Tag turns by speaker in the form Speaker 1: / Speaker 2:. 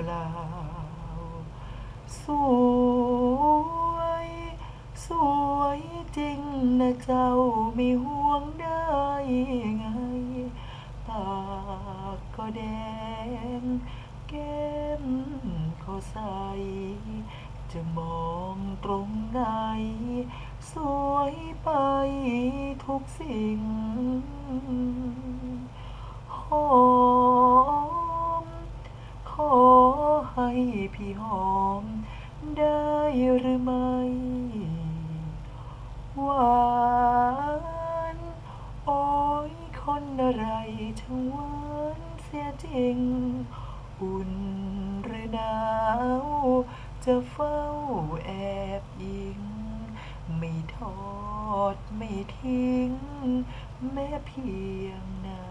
Speaker 1: เปล่า สวย สวยจริงนะเจ้าไม่ห่วงได้ไง ปากก็แดง แก้มก็ใส จะมองตรงไหน สวยไปทุกสิ่ง ให้พี่หอม ได้หรือไม่หวานโอ้ยคนอะไรช่างหวานเสียจริง อุ่นหรือหนาว จะเฝ้าแอบยิง ไม่ทอดไม่ทิ้ง แม้เพียงนา